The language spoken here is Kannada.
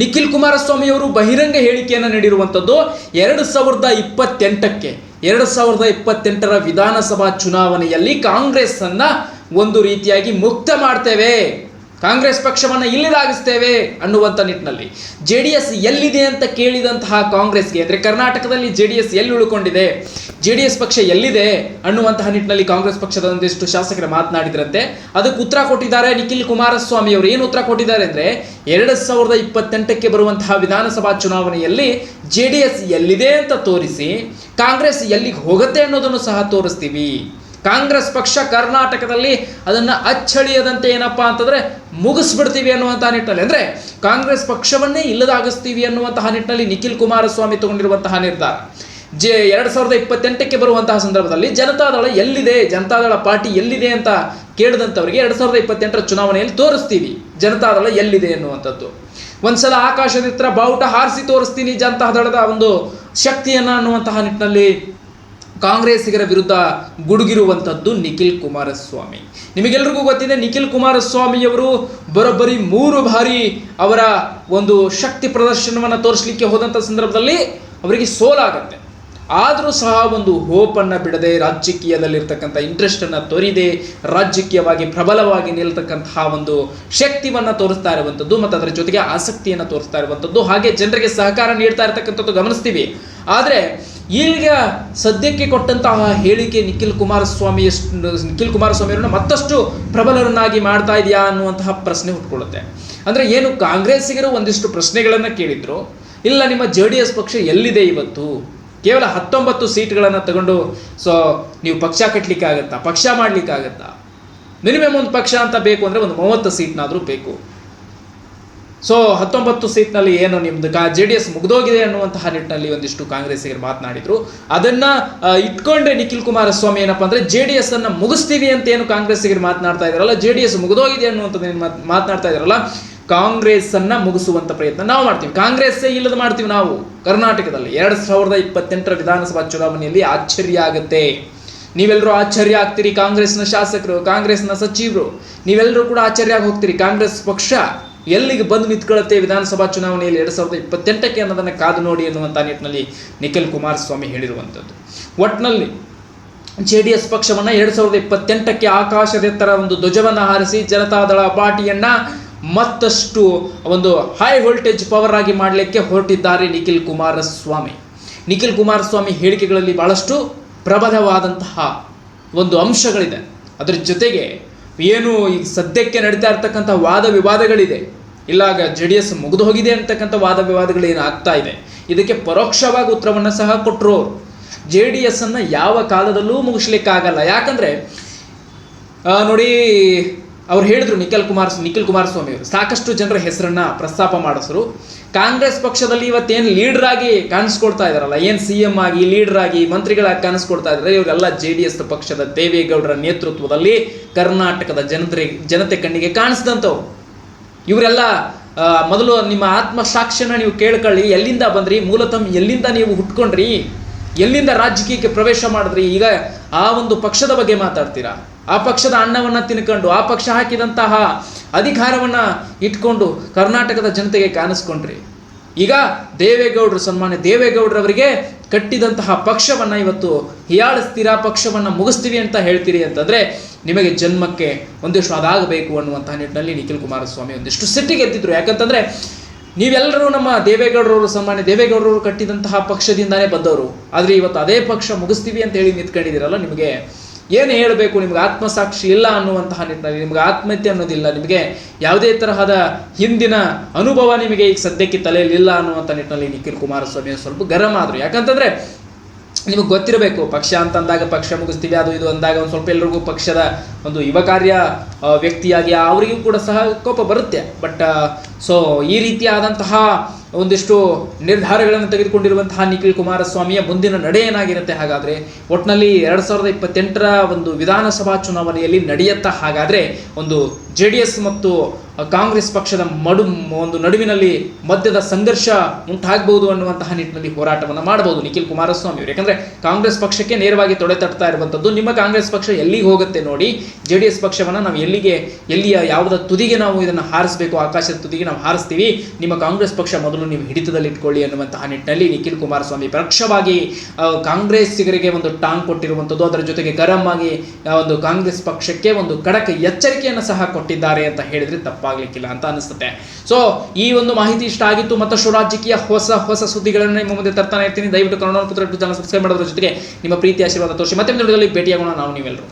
ನಿಖಿಲ್ ಕುಮಾರಸ್ವಾಮಿ ಅವರು ಬಹಿರಂಗ ಹೇಳಿಕೆಯನ್ನು ನೀಡಿರುವಂಥದ್ದು ಎರಡು ಸಾವಿರದ ಇಪ್ಪತ್ತೆಂಟಕ್ಕೆ, ಎರಡು ಸಾವಿರದ ಇಪ್ಪತ್ತೆಂಟರ ವಿಧಾನಸಭಾ ಚುನಾವಣೆಯಲ್ಲಿ ಕಾಂಗ್ರೆಸ್ ಅನ್ನ ಒಂದು ರೀತಿಯಾಗಿ ಮುಕ್ತ ಮಾಡ್ತೇವೆ, ಕಾಂಗ್ರೆಸ್ ಪಕ್ಷವನ್ನು ಇಲ್ಲಿದಾಗಿಸ್ತೇವೆ ಅನ್ನುವಂಥ ನಿಟ್ಟಿನಲ್ಲಿ. ಜೆ ಡಿ ಎಸ್ ಎಲ್ಲಿದೆ ಅಂತ ಕೇಳಿದಂತಹ ಕಾಂಗ್ರೆಸ್ಗೆ, ಅಂದರೆ ಕರ್ನಾಟಕದಲ್ಲಿ ಜೆ ಡಿ ಎಸ್ ಎಲ್ಲಿ ಉಳ್ಕೊಂಡಿದೆ? ಜೆ ಡಿ ಎಸ್ ಪಕ್ಷ ಎಲ್ಲಿದೆ ಅನ್ನುವಂತಹ ನಿಟ್ಟಿನಲ್ಲಿ ಕಾಂಗ್ರೆಸ್ ಪಕ್ಷದ ಒಂದಿಷ್ಟು ಶಾಸಕರು ಮಾತನಾಡಿದ್ರಂತೆ ಅದಕ್ಕೆ ಉತ್ತರ ಕೊಟ್ಟಿದ್ದಾರೆ ನಿಖಿಲ್ ಕುಮಾರಸ್ವಾಮಿ ಅವರು. ಏನು ಉತ್ತರ ಕೊಟ್ಟಿದ್ದಾರೆ ಅಂದರೆ ಎರಡು ಸಾವಿರದ ಇಪ್ಪತ್ತೆಂಟಕ್ಕೆ ಬರುವಂತಹ ವಿಧಾನಸಭಾ ಚುನಾವಣೆಯಲ್ಲಿ ಜೆ ಡಿ ಎಸ್ ಎಲ್ಲಿದೆ ಅಂತ ತೋರಿಸಿ ಕಾಂಗ್ರೆಸ್ ಎಲ್ಲಿಗೆ ಹೋಗುತ್ತೆ ಅನ್ನೋದನ್ನು ಸಹ ತೋರಿಸ್ತೀವಿ. ಕಾಂಗ್ರೆಸ್ ಪಕ್ಷ ಕರ್ನಾಟಕದಲ್ಲಿ ಅದನ್ನ ಅಚ್ಚಳಿಯದಂತೆ ಏನಪ್ಪಾ ಅಂತಂದ್ರೆ ಮುಗಿಸ್ಬಿಡ್ತೀವಿ ಅನ್ನುವಂತಹ ನಿಟ್ಟಿನಲ್ಲಿ. ಅಂದ್ರೆ ಕಾಂಗ್ರೆಸ್ ಪಕ್ಷವನ್ನೇ ಇಲ್ಲದಾಗಿಸ್ತೀವಿ ಅನ್ನುವಂತಹ ನಿಟ್ಟಿನಲ್ಲಿ ನಿಖಿಲ್ ಕುಮಾರಸ್ವಾಮಿ ತಗೊಂಡಿರುವಂತಹ ನಿರ್ಧಾರ. ಜೆ ಎರಡು ಸಾವಿರದ ಇಪ್ಪತ್ತೆಂಟಕ್ಕೆ ಬರುವಂತಹ ಸಂದರ್ಭದಲ್ಲಿ ಜನತಾದಳ ಎಲ್ಲಿದೆ? ಜನತಾದಳ ಪಾರ್ಟಿ ಎಲ್ಲಿದೆ ಅಂತ ಕೇಳಿದಂಥವರಿಗೆ ಎರಡು ಸಾವಿರದ ಇಪ್ಪತ್ತೆಂಟರ ಚುನಾವಣೆಯಲ್ಲಿ ತೋರಿಸ್ತೀವಿ. ಜನತಾದಳ ಎಲ್ಲಿದೆ ಎನ್ನುವಂಥದ್ದು. ಒಂದ್ಸಲ ಆಕಾಶದಿತ್ರ ಬಾವುಟ ಹಾರಿಸಿ ತೋರಿಸ್ತೀನಿ ಜನತಾದಳದ ಒಂದು ಶಕ್ತಿಯನ್ನ ಅನ್ನುವಂತಹ ನಿಟ್ಟಿನಲ್ಲಿ ಕಾಂಗ್ರೆಸ್ಸಿಗರ ವಿರುದ್ಧ ಗುಡುಗಿರುವಂಥದ್ದು ನಿಖಿಲ್ ಕುಮಾರಸ್ವಾಮಿ. ನಿಮಗೆಲ್ರಿಗೂ ಗೊತ್ತಿದೆ, ನಿಖಿಲ್ ಕುಮಾರಸ್ವಾಮಿಯವರು ಬರೋಬ್ಬರಿ ಮೂರು ಬಾರಿ ಅವರ ಒಂದು ಶಕ್ತಿ ಪ್ರದರ್ಶನವನ್ನು ತೋರಿಸಲಿಕ್ಕೆ ಹೋದಂಥ ಸಂದರ್ಭದಲ್ಲಿ ಅವರಿಗೆ ಸೋಲಾಗತ್ತೆ. ಆದರೂ ಸಹ ಒಂದು ಹೋಪನ್ನು ಬಿಡದೆ ರಾಜಕೀಯದಲ್ಲಿರ್ತಕ್ಕಂಥ ಇಂಟ್ರೆಸ್ಟನ್ನು ತೊರಿದೆ, ರಾಜಕೀಯವಾಗಿ ಪ್ರಬಲವಾಗಿ ನಿಲ್ತಕ್ಕಂತಹ ಒಂದು ಶಕ್ತಿವನ್ನು ತೋರಿಸ್ತಾ ಇರುವಂಥದ್ದು ಮತ್ತು ಅದರ ಜೊತೆಗೆ ಆಸಕ್ತಿಯನ್ನು ತೋರಿಸ್ತಾ ಇರುವಂಥದ್ದು. ಹಾಗೆ ಜನರಿಗೆ ಸಹಕಾರ ನೀಡ್ತಾ ಇರತಕ್ಕಂಥದ್ದು ಗಮನಿಸ್ತೀವಿ. ಆದರೆ ಈಗ ಸದ್ಯಕ್ಕೆ ಕೊಟ್ಟಂತಹ ಹೇಳಿಕೆ ನಿಖಿಲ್ ಕುಮಾರಸ್ವಾಮಿ ನಿಖಿಲ್ ಕುಮಾರಸ್ವಾಮಿ ಅವರನ್ನ ಮತ್ತಷ್ಟು ಪ್ರಬಲರನ್ನಾಗಿ ಮಾಡ್ತಾ ಇದೆಯಾ ಅನ್ನುವಂತಹ ಪ್ರಶ್ನೆ ಹುಟ್ಕೊಳ್ಳುತ್ತೆ. ಅಂದರೆ ಏನು ಕಾಂಗ್ರೆಸ್ಸಿಗರು ಒಂದಿಷ್ಟು ಪ್ರಶ್ನೆಗಳನ್ನು ಕೇಳಿದ್ರು, ಇಲ್ಲ ನಿಮ್ಮ ಜೆ ಡಿ ಎಸ್ ಪಕ್ಷ ಎಲ್ಲಿದೆ ಇವತ್ತು? ಕೇವಲ ಹತ್ತೊಂಬತ್ತು ಸೀಟ್ಗಳನ್ನು ತಗೊಂಡು ಸೊ ನೀವು ಪಕ್ಷ ಕಟ್ಟಲಿಕ್ಕೆ ಆಗುತ್ತಾ ಪಕ್ಷ ಮಾಡ್ಲಿಕ್ಕೆ ಆಗುತ್ತಾ ಮಿನಿಮಮ್ ಒಂದು ಪಕ್ಷ ಅಂತ ಬೇಕು ಅಂದರೆ ಒಂದು ಮೂವತ್ತು ಸೀಟ್ನಾದರೂ ಬೇಕು. ಸೊ ಹತ್ತೊಂಬತ್ತು ಸೀಟ್ನಲ್ಲಿ ಏನು ನಿಮ್ದು ಕಾ ಜೆ ಡಿ ಎಸ್ ಮುಗ್ದೋಗಿದೆ ಅನ್ನುವಂತಹ ನಿಟ್ಟಿನಲ್ಲಿ ಒಂದಿಷ್ಟು ಕಾಂಗ್ರೆಸ್ಸಿಗರು ಮಾತನಾಡಿದ್ರು. ಅದನ್ನ ಇಟ್ಕೊಂಡೆ ನಿಖಿಲ್ ಕುಮಾರಸ್ವಾಮಿ ಏನಪ್ಪಾ ಅಂದ್ರೆ ಜೆ ಡಿ ಎಸ್ ಅನ್ನು ಮುಗಿಸ್ತೀವಿ ಅಂತ ಏನು ಕಾಂಗ್ರೆಸ್ಸಿಗರು ಮಾತನಾಡ್ತಾ ಇದ್ದಾರಲ್ಲ ಜೆ ಡಿ ಎಸ್ ಮುಗಿದೋಗಿದೆ ಅನ್ನುವಂಥದ್ದು ಮಾತನಾಡ್ತಾ ಇದಾರಲ್ಲ ಕಾಂಗ್ರೆಸ್ ಮುಗಿಸುವಂಥ ಪ್ರಯತ್ನ ನಾವು ಮಾಡ್ತೀವಿ. ಕಾಂಗ್ರೆಸ್ ಇಲ್ಲದ ಮಾಡ್ತೀವಿ ನಾವು. ಕರ್ನಾಟಕದಲ್ಲಿ ಎರಡು ಸಾವಿರದ ಇಪ್ಪತ್ತೆಂಟರ ವಿಧಾನಸಭಾ ಚುನಾವಣೆಯಲ್ಲಿ ಆಶ್ಚರ್ಯ ಆಗುತ್ತೆ. ನೀವೆಲ್ಲರೂ ಆಶ್ಚರ್ಯ ಆಗ್ತೀರಿ ಕಾಂಗ್ರೆಸ್ನ ಶಾಸಕರು ಕಾಂಗ್ರೆಸ್ನ ಸಚಿವರು. ನೀವೆಲ್ಲರೂ ಕೂಡ ಆಶ್ಚರ್ಯ ಆಗಿ ಹೋಗ್ತೀರಿ. ಕಾಂಗ್ರೆಸ್ ಪಕ್ಷ ಎಲ್ಲಿಗೆ ಬಂದು ನಿಂತ್ಕೊಳ್ಳುತ್ತೆ ವಿಧಾನಸಭಾ ಚುನಾವಣೆಯಲ್ಲಿ ಎರಡು ಸಾವಿರದ ಇಪ್ಪತ್ತೆಂಟಕ್ಕೆ ಅನ್ನೋದನ್ನು ಕಾದು ನೋಡಿ ಅನ್ನುವಂಥ ನಿಟ್ಟಿನಲ್ಲಿ ನಿಖಿಲ್ ಕುಮಾರಸ್ವಾಮಿ ಹೇಳಿರುವಂಥದ್ದು. ಒಟ್ಟಿನಲ್ಲಿ ಜೆ ಡಿ ಎಸ್ ಪಕ್ಷವನ್ನು ಎರಡು ಸಾವಿರದ ಇಪ್ಪತ್ತೆಂಟಕ್ಕೆ ಆಕಾಶದೆತ್ತರ ಒಂದು ಧ್ವಜವನ್ನು ಹಾರಿಸಿ ಜನತಾದಳ ಪಾರ್ಟಿಯನ್ನ ಮತ್ತಷ್ಟು ಒಂದು ಹೈ ವೋಲ್ಟೇಜ್ ಪವರ್ ಆಗಿ ಮಾಡಲಿಕ್ಕೆ ಹೊರಟಿದ್ದಾರೆ ನಿಖಿಲ್ ಕುಮಾರಸ್ವಾಮಿ. ನಿಖಿಲ್ ಕುಮಾರಸ್ವಾಮಿ ಹೇಳಿಕೆಗಳಲ್ಲಿ ಬಹಳಷ್ಟು ಪ್ರಬಲವಾದಂತಹ ಒಂದು ಅಂಶಗಳಿದೆ. ಅದರ ಜೊತೆಗೆ ಏನು ಈಗ ಸದ್ಯಕ್ಕೆ ನಡೀತಾ ಇರ್ತಕ್ಕಂಥ ವಾದ ವಿವಾದಗಳಿದೆ. ಇಲ್ಲಾಗ ಜೆ ಡಿ ಎಸ್ ಮುಗಿದು ಹೋಗಿದೆ ಅಂತಕ್ಕಂಥ ವಾದ ವಿವಾದಗಳು ಏನು ಆಗ್ತಾ ಇದೆ. ಇದಕ್ಕೆ ಪರೋಕ್ಷವಾಗಿ ಉತ್ತರವನ್ನು ಸಹ ಕೊಟ್ಟರು ಜೆ ಡಿ ಎಸ್ ಅನ್ನು ಯಾವ ಕಾಲದಲ್ಲೂ ಮುಗಿಸ್ಲಿಕ್ಕಾಗಲ್ಲ. ಯಾಕಂದ್ರೆ ನೋಡಿ ಅವ್ರು ಹೇಳಿದ್ರು ನಿಖಿಲ್ ಕುಮಾರ್ ನಿಖಿಲ್ ಕುಮಾರಸ್ವಾಮಿ ಅವರು. ಸಾಕಷ್ಟು ಜನರ ಹೆಸರನ್ನ ಪ್ರಸ್ತಾಪ ಮಾಡಿಸ್ರು. ಕಾಂಗ್ರೆಸ್ ಪಕ್ಷದಲ್ಲಿ ಇವತ್ತೇನು ಲೀಡರ್ ಆಗಿ ಕಾಣಿಸ್ಕೊಡ್ತಾ ಇದಾರಲ್ಲ, ಏನು ಸಿ ಎಂ ಆಗಿ ಲೀಡರ್ ಆಗಿ, ಮಂತ್ರಿಗಳಾಗಿ ಕಾಣಿಸ್ಕೊಡ್ತಾ ಇದ್ದಾರೆ ಇವರೆಲ್ಲ ಜೆ ಡಿ ಎಸ್ ಪಕ್ಷದ ದೇವೇಗೌಡರ ನೇತೃತ್ವದಲ್ಲಿ ಕರ್ನಾಟಕದ ಜನತೆ ಜನತೆ ಕಣ್ಣಿಗೆ ಕಾಣಿಸಿದಂಥವ್ರು. ಇವರೆಲ್ಲ ಮೊದಲು ನಿಮ್ಮ ಆತ್ಮ ಸಾಕ್ಷ್ಯನ ನೀವು ಕೇಳ್ಕೊಳ್ಳಿ, ಎಲ್ಲಿಂದ ಬಂದ್ರಿ, ಮೂಲತಃ ಎಲ್ಲಿಂದ ನೀವು ಹುಟ್ಕೊಂಡ್ರಿ, ಎಲ್ಲಿಂದ ರಾಜಕೀಯಕ್ಕೆ ಪ್ರವೇಶ ಮಾಡಿದ್ರಿ, ಈಗ ಆ ಒಂದು ಪಕ್ಷದ ಬಗ್ಗೆ ಮಾತಾಡ್ತೀರಾ? ಆ ಪಕ್ಷದ ಅನ್ನವನ್ನು ತಿನ್ಕೊಂಡು, ಆ ಪಕ್ಷ ಹಾಕಿದಂತಹ ಅಧಿಕಾರವನ್ನು ಇಟ್ಕೊಂಡು ಕರ್ನಾಟಕದ ಜನತೆಗೆ ಕಾಣಿಸ್ಕೊಂಡ್ರಿ. ಈಗ ದೇವೇಗೌಡರು ಸನ್ಮಾನ್ಯ ದೇವೇಗೌಡರವರಿಗೆ ಕಟ್ಟಿದಂತಹ ಪಕ್ಷವನ್ನು ಇವತ್ತು ಹಿಯಾಳಿಸ್ತೀರಾ, ಪಕ್ಷವನ್ನು ಮುಗಿಸ್ತೀವಿ ಅಂತ ಹೇಳ್ತೀರಿ ಅಂತಂದರೆ ನಿಮಗೆ ಜನ್ಮಕ್ಕೆ ಒಂದಿಷ್ಟು ಅದಾಗಬೇಕು ಅನ್ನುವಂತಹ ನಿಟ್ಟಿನಲ್ಲಿ ನಿಖಿಲ್ ಕುಮಾರಸ್ವಾಮಿ ಒಂದಿಷ್ಟು ಸಿಟ್ಟಿಗೆ ಎದ್ದಿದ್ರು. ಯಾಕಂತಂದರೆ ನೀವೆಲ್ಲರೂ ನಮ್ಮ ದೇವೇಗೌಡರವರು ಸನ್ಮಾನ್ಯ ದೇವೇಗೌಡರವರು ಕಟ್ಟಿದಂತಹ ಪಕ್ಷದಿಂದಾನೇ ಬಂದವರು. ಆದರೆ ಇವತ್ತು ಅದೇ ಪಕ್ಷ ಮುಗಿಸ್ತೀವಿ ಅಂತ ಹೇಳಿ ನಿಂತ್ಕೊಂಡಿದ್ದೀರಲ್ಲ ನಿಮಗೆ. ಏನು ಹೇಳಬೇಕು? ನಿಮ್ಗೆ ಆತ್ಮಸಾಕ್ಷಿ ಇಲ್ಲ ಅನ್ನುವಂತಹ ನಿಟ್ಟಿನಲ್ಲಿ ನಿಮ್ಗೆ ಆತ್ಮಹತ್ಯೆ ಅನ್ನೋದಿಲ್ಲ. ನಿಮಗೆ ಯಾವುದೇ ತರಹದ ಹಿಂದಿನ ಅನುಭವ ನಿಮಗೆ ಈಗ ಸದ್ಯಕ್ಕೆ ತಲೆಯಲ್ಲಿ ಇಲ್ಲ ಅನ್ನುವಂಥ ನಿಟ್ಟಿನಲ್ಲಿ ನಿಖಿಲ್ ಕುಮಾರಸ್ವಾಮಿ ಸ್ವಲ್ಪ ಗರಂ ಆದರು. ಯಾಕಂತಂದ್ರೆ ನಿಮಗೆ ಗೊತ್ತಿರಬೇಕು ಪಕ್ಷ ಅಂತ ಅಂದಾಗ ಪಕ್ಷ ಮುಗಿಸ್ತೀವಿ ಅದು ಇದು ಅಂದಾಗ ಒಂದು ಸ್ವಲ್ಪ ಎಲ್ರಿಗೂ ಪಕ್ಷದ ಒಂದು ಯುವ ಕಾರ್ಯ ಆ, ವ್ಯಕ್ತಿಯಾಗಿ ಅವರಿಗೂ ಕೂಡ ಸಹ ಕೋಪ ಬರುತ್ತೆ. ಬಟ್ ಸೊ ಈ ರೀತಿಯಾದಂತಹ ಒಂದಿಷ್ಟು ನಿರ್ಧಾರಗಳನ್ನು ತೆಗೆದುಕೊಂಡಿರುವಂತಹ ನಿಖಿಲ್ ಕುಮಾರಸ್ವಾಮಿಯ ಮುಂದಿನ ನಡೆ ಏನಾಗಿರುತ್ತೆ ಹಾಗಾದರೆ? ಒಟ್ಟಿನಲ್ಲಿ ಎರಡು ಸಾವಿರದ ಇಪ್ಪತ್ತೆಂಟರ ಒಂದು ವಿಧಾನಸಭಾ ಚುನಾವಣೆಯಲ್ಲಿ ನಡೆಯುತ್ತಾ ಹಾಗಾದರೆ ಒಂದು ಜೆ ಡಿ ಎಸ್ ಮತ್ತು ಕಾಂಗ್ರೆಸ್ ಪಕ್ಷದ ಮಡು, ಒಂದು ನಡುವಿನಲ್ಲಿ ಮಧ್ಯದ ಸಂಘರ್ಷ ಉಂಟಾಗಬಹುದು ಅನ್ನುವಂತಹ ನಿಟ್ಟಿನಲ್ಲಿ ಹೋರಾಟವನ್ನು ಮಾಡಬಹುದು. ನಿಖಿಲ್ ಕುಮಾರಸ್ವಾಮಿ ಅವರು. ಯಾಕಂದ್ರೆ ಕಾಂಗ್ರೆಸ್ ಪಕ್ಷಕ್ಕೆ ನೇರವಾಗಿ ತೊಡೆ ತಟ್ತಾ ಇರುವಂಥದ್ದು ನಿಮ್ಮ ಕಾಂಗ್ರೆಸ್ ಪಕ್ಷ ಎಲ್ಲಿಗೆ ಹೋಗುತ್ತೆ ನೋಡಿ ಜೆ ಡಿ ಎಸ್ ಪಕ್ಷವನ್ನು ನಾವು ಎಲ್ಲಿಗೆ, ಎಲ್ಲಿಯ ಯಾವುದ ತುದಿಗೆ ನಾವು ಇದನ್ನು ಹಾರಿಸಬೇಕು, ಆಕಾಶದ ತುದಿಗೆ ನಾವು ಹಾರಿಸ್ತೀವಿ, ನಿಮ್ಮ ಕಾಂಗ್ರೆಸ್ ಪಕ್ಷ ಮೊದಲು ನೀವು ಹಿಡಿತದಲ್ಲಿ ಇಟ್ಕೊಳ್ಳಿ ಅನ್ನುವಂತಹ ನಿಟ್ಟಿನಲ್ಲಿ ನಿಖಿಲ್ ಕುಮಾರಸ್ವಾಮಿ ಪರೋಕ್ಷವಾಗಿ ಕಾಂಗ್ರೆಸ್ಸಿಗರಿಗೆ ಒಂದು ಟಾಂಗ್ ಕೊಟ್ಟಿರುವಂಥದ್ದು ಅದರ ಜೊತೆಗೆ ಗರಂ ಆಗಿ ಒಂದು ಕಾಂಗ್ರೆಸ್ ಪಕ್ಷಕ್ಕೆ ಒಂದು ಕಡಕ ಎಚ್ಚರಿಕೆಯನ್ನು ಸಹ ಕೊಟ್ಟಿದ್ದಾರೆ ಅಂತ ಹೇಳಿದ್ರೆ ತಪ್ಪಾಗ್ಲಿಕ್ಕಿಲ್ಲ ಅಂತ ಅನಿಸುತ್ತೆ ಸೊ ಈ ಒಂದು ಮಾಹಿತಿ ಇಷ್ಟ ಆಗಿತ್ತು, ಮತ್ತಷ್ಟು ರಾಜಕೀಯ ಹೊಸ ಹೊಸ ಸುದ್ದಿಗಳನ್ನು ನಿಮ್ಮ ಮುಂದೆ ತರ್ತಾನೆ ಇರ್ತೀನಿ. ದಯವಿಟ್ಟು ಕನ್ನಡ ಪುತ್ರ ಚಾನಲ್ ಸಬ್ಸ್ಕ್ರೈಬ್ ಮಾಡೋದ್ರ ಜೊತೆಗೆ ನಿಮ್ಮ ಪ್ರೀತಿ ಆಶೀರ್ವಾದ ತೋರಿಸಿ. ಮತ್ತೆ ಭೇಟಿಯಾಗೋಣ ನಾವು ನೀವೆಲ್ಲರೂ